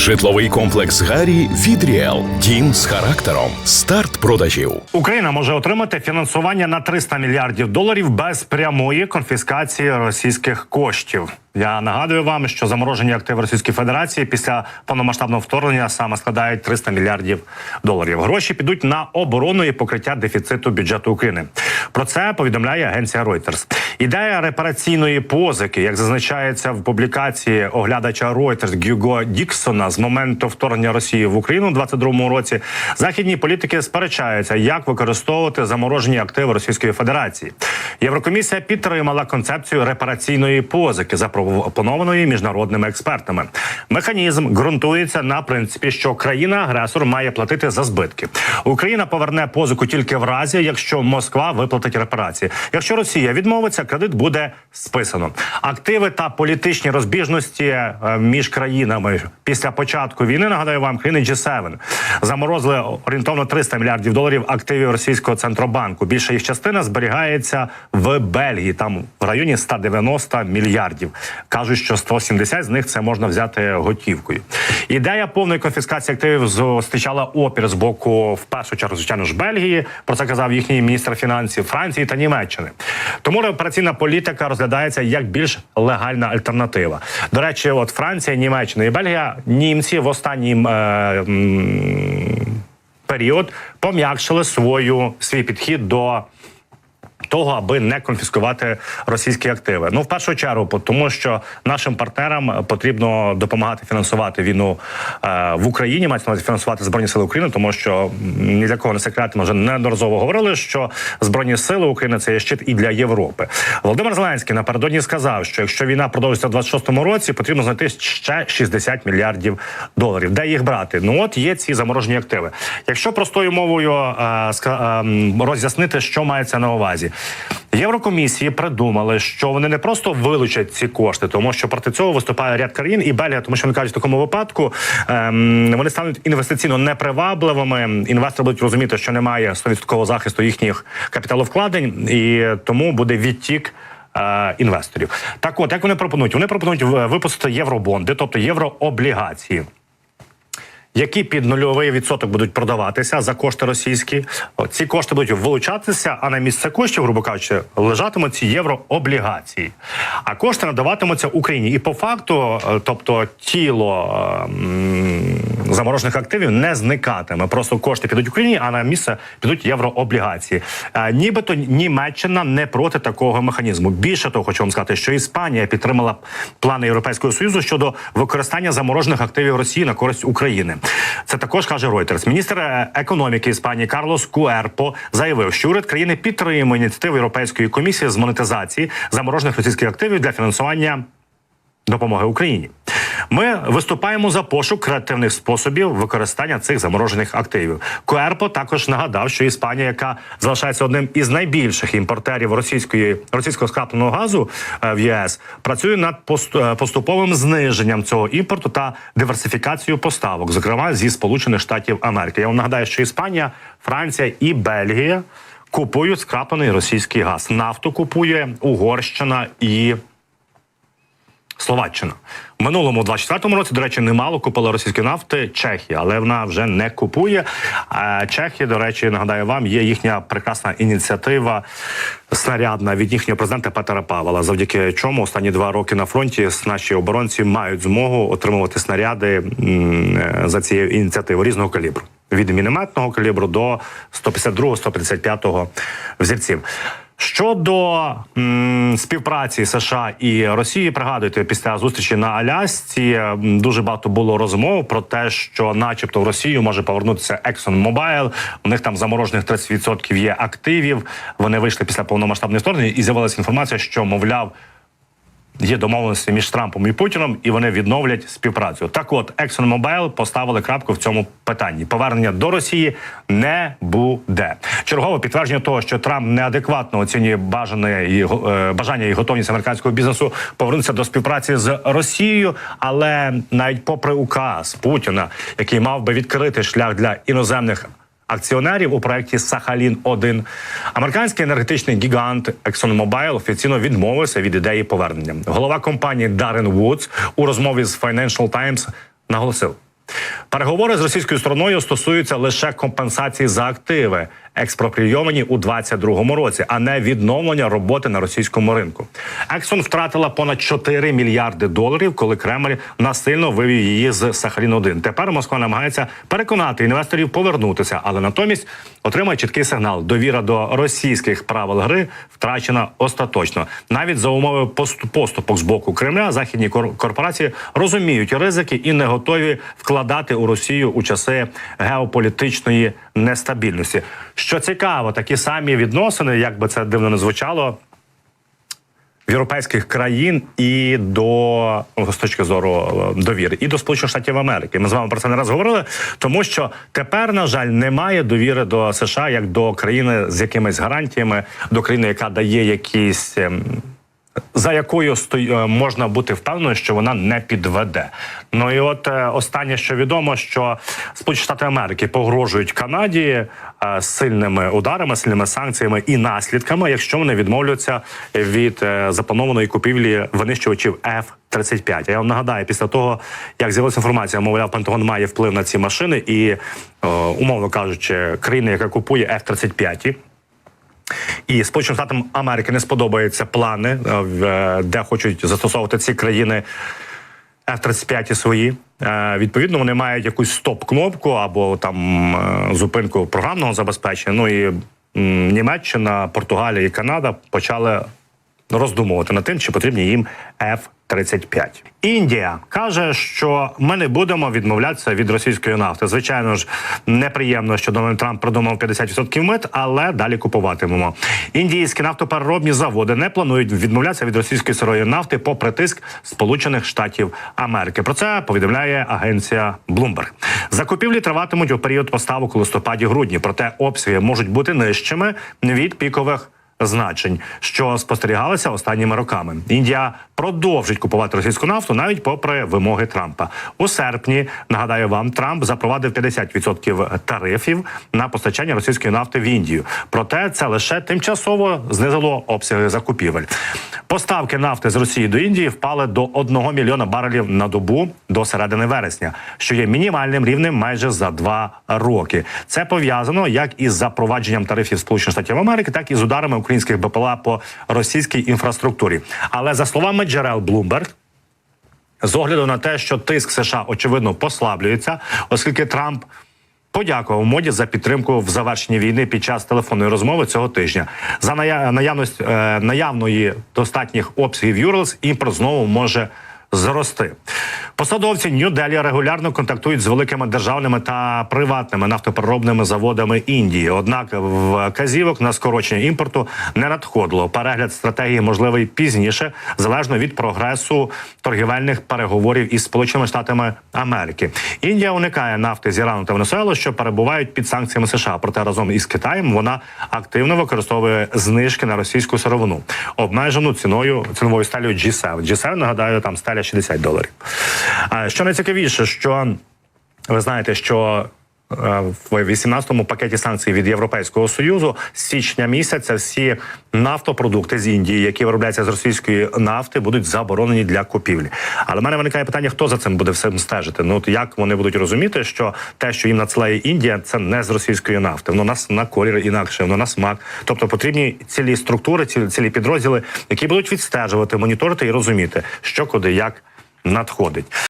Житловий комплекс Гарі від Ріел. Дім з характером. Старт продажів. Україна може отримати фінансування на 300 мільярдів доларів без прямої конфіскації російських коштів. Я нагадую вам, що заморожені активи Російської Федерації після повномасштабного вторгнення саме складають 300 мільярдів доларів. Гроші підуть на оборону і покриття дефіциту бюджету України. Про це повідомляє агенція Reuters. Ідея репараційної позики, як зазначається в публікації оглядача Reuters Гюго Діксона з моменту вторгнення Росії в Україну у 22-му році, західні політики сперечаються, як використовувати заморожені активи Російської Федерації. Єврокомісія підтримала концепцію репараційної позики, запропонованої міжнародними експертами. Механізм ґрунтується на принципі, що країна-агресор має платити за збитки. Україна поверне позику тільки в разі, якщо Москва виплатить репарації. Якщо Росія відмовиться, кредит буде списано. Активи та політичні розбіжності е, між країнами після початку війни нагадаю вам країни G7 заморозили орієнтовно 300 мільярдів доларів активів російського центробанку. Більша їх частина зберігається в Бельгії, там в районі 190 мільярдів. кажуть, що 170 з них це можна взяти готівкою. Ідея повної конфіскації активів зустрічала опір з боку в першу чергу звичайно ж Бельгії. Про це казав їхній міністр фінансів Франції та Німеччини. Тому репараційна політика розглядається як більш легальна альтернатива. До речі, от Франція, Німеччина і Бельгія німці в останній е, період пом'якшили свою свій підхід до. Того, аби не конфіскувати російські активи, ну в першу чергу, тому що нашим партнерам потрібно допомагати фінансувати війну е, в Україні, мається на фінансувати збройні сили України, тому що ні для кого не секрет, ми вже неодноразово говорили, що збройні сили України це є щит і для Європи. Володимир Зеленський напередодні сказав, що якщо війна продовжиться в 26-му році, потрібно знайти ще 60 мільярдів доларів. Де їх брати? Ну от є ці заморожені активи. Якщо простою мовою е, ем, роз'яснити, що мається на увазі. Єврокомісії придумали, що вони не просто вилучать ці кошти, тому що проти цього виступає ряд країн і Бельгія, тому що вони кажуть, в такому випадку ем, вони стануть інвестиційно непривабливими. Інвестори будуть розуміти, що немає 100% захисту їхніх капіталовкладень, і тому буде відтік. е, Інвесторів так, от як вони пропонують? Вони пропонують в- випустити євробонди, тобто єврооблігації які під нульовий відсоток будуть продаватися за кошти російські. Ці кошти будуть вилучатися, а на місце коштів, грубо кажучи, лежатимуть ці єврооблігації. А кошти надаватимуться Україні. І по факту, е, тобто тіло е, м, заморожених активів не зникатиме. Просто кошти підуть Україні, а на місце підуть єврооблігації. Е, Нібито Німеччина не проти такого механізму. Більше того, хочу вам сказати, що Іспанія підтримала плани Європейського союзу щодо використання заморожених активів Росії на користь України. Це також каже Reuters. Міністр е, економіки Іспанії Карлос Куерпо заявив, що уряд країни підтримує ініціативу Європейської комісії з монетизації заморожених російських активів для фінансування допомоги Україні. Ми виступаємо за пошук креативних способів використання цих заморожених активів. Куерпо також нагадав, що Іспанія, яка залишається одним із найбільших імпортерів російської російського скрапленого газу е, в ЄС, працює над е, поступовим зниженням цього імпорту та диверсифікацією поставок, зокрема зі Сполучених Штатів Америки. Я вам нагадаю, що Іспанія, Франція і Бельгія купують скраплений російський газ. Нафту купує Угорщина і Словаччина в минулому 24-му році, до речі, немало купила російської нафти Чехія, але вона вже не купує. Чехія, до речі, нагадаю вам, є їхня прекрасна ініціатива снарядна від їхнього президента Петера Павла, завдяки чому останні два роки на фронті наші оборонці мають змогу отримувати снаряди за цією ініціативою різного калібру. Від мінометного калібру до 152-155 взірців. Щодо м, співпраці США і Росії, пригадуйте, після зустрічі на Алясці дуже багато було розмов про те, що, начебто, в Росію може повернутися ExxonMobil, У них там заморожених 30% є активів. Вони вийшли після повномасштабної вторгнення, і з'явилася інформація, що мовляв. Є домовленості між Трампом і Путіном, і вони відновлять співпрацю. Так, от ExxonMobil поставили крапку в цьому питанні. Повернення до Росії не буде. Чергове підтвердження того, що Трамп неадекватно оцінює бажане і е, бажання і готовність американського бізнесу повернутися до співпраці з Росією. Але навіть попри указ Путіна, який мав би відкрити шлях для іноземних акціонерів у проєкті Сахалін 1 американський енергетичний гігант ExxonMobil офіційно відмовився від ідеї повернення. Голова компанії Даррен Вудс у розмові з Financial Times наголосив. Переговори з російською стороною стосуються лише компенсації за активи, експропрійовані у 2022 році, а не відновлення роботи на російському ринку. Ексон втратила понад 4 мільярди доларів, коли Кремль насильно вивів її з Сахалін 1 Тепер Москва намагається переконати інвесторів повернутися, але натомість отримає чіткий сигнал: довіра до російських правил гри втрачена остаточно. Навіть за умови посту- поступок з боку Кремля західні кор- корпорації розуміють ризики і не готові вкладати у Росію у часи геополітичної нестабільності. Що цікаво, такі самі відносини, як би це дивно не звучало. Європейських країн і до ну, з точки зору е, довіри, і до Сполучених Штатів Америки. Ми з вами про це не раз говорили, тому що тепер, на жаль, немає довіри до США як до країни з якимись гарантіями, до країни, яка дає якісь. За якою е, можна бути впевненою, що вона не підведе. Ну і от е, останнє, що відомо, що Сполучені Штати Америки погрожують Канаді е, сильними ударами, сильними санкціями і наслідками, якщо вони відмовляться від запланованої купівлі винищувачів F-35. Я вам нагадаю, після того як з'явилася інформація, мовляв, Пентагон має вплив на ці машини, і умовно кажучи, країна, яка купує F-35, і Сполученим Штатам Америки не сподобаються плани, е, е, де хочуть застосовувати ці країни F-35 свої. Е, Відповідно, вони мають якусь стоп-кнопку або там зупинку програмного забезпечення. Ну і Німеччина, Португалія і Канада почали роздумувати над тим, чи потрібні їм F-35. Індія каже, що ми не будемо відмовлятися від російської нафти. Звичайно ж, неприємно, що Дональд Трамп придумав 50% мит, але далі купуватимемо. Індійські нафтопереробні заводи не планують відмовлятися від російської сирої нафти попри тиск Сполучених Штатів Америки. Про це повідомляє агенція Bloomberg. Закупівлі триватимуть у період поставок у листопаді-грудні, проте обсяги можуть бути нижчими від пікових значень, що спостерігалися останніми роками. Індія продовжить купувати російську нафту навіть попри вимоги Трампа. У серпні нагадаю вам, Трамп запровадив 50% тарифів на постачання російської нафти в Індію. Проте це лише тимчасово знизило обсяги закупівель. Поставки нафти з Росії до Індії впали до 1 мільйона барелів на добу до середини вересня, що є мінімальним рівнем майже за два роки. Це пов'язано як із запровадженням тарифів Сполучених Штатів Америки, так і з ударами українських БПЛА по російській інфраструктурі. Але за словами джерел Bloomberg, з огляду на те, що тиск США очевидно послаблюється, оскільки Трамп. Подякував моді за підтримку в завершенні війни під час телефонної розмови цього тижня. За ная- наявність е, наявної достатніх обсягів Юрлс імпорт знову може зрости. Посадовці Нью-Делі регулярно контактують з великими державними та приватними нафтопереробними заводами Індії. Однак вказівок на скорочення імпорту не надходило. Перегляд стратегії можливий пізніше, залежно від прогресу торгівельних переговорів із Сполученими Штатами Америки. Індія уникає нафти з Ірану та Венесуели, що перебувають під санкціями США. Проте разом із Китаєм вона активно використовує знижки на російську сировину, обмежену ціною ціновою стелею G7. G7, нагадаю, там стеля 60 доларів. Що найцікавіше, що ви знаєте, що в 18-му пакеті санкцій від Європейського союзу з січня місяця всі нафтопродукти з Індії, які виробляються з російської нафти, будуть заборонені для купівлі. Але в мене виникає питання, хто за цим буде всім стежити? Ну от як вони будуть розуміти, що те, що їм надсилає Індія, це не з російської нафти. Воно нас на колір інакше, воно на смак. Тобто потрібні цілі структури, цілі, цілі підрозділи, які будуть відстежувати, моніторити і розуміти, що куди як надходить.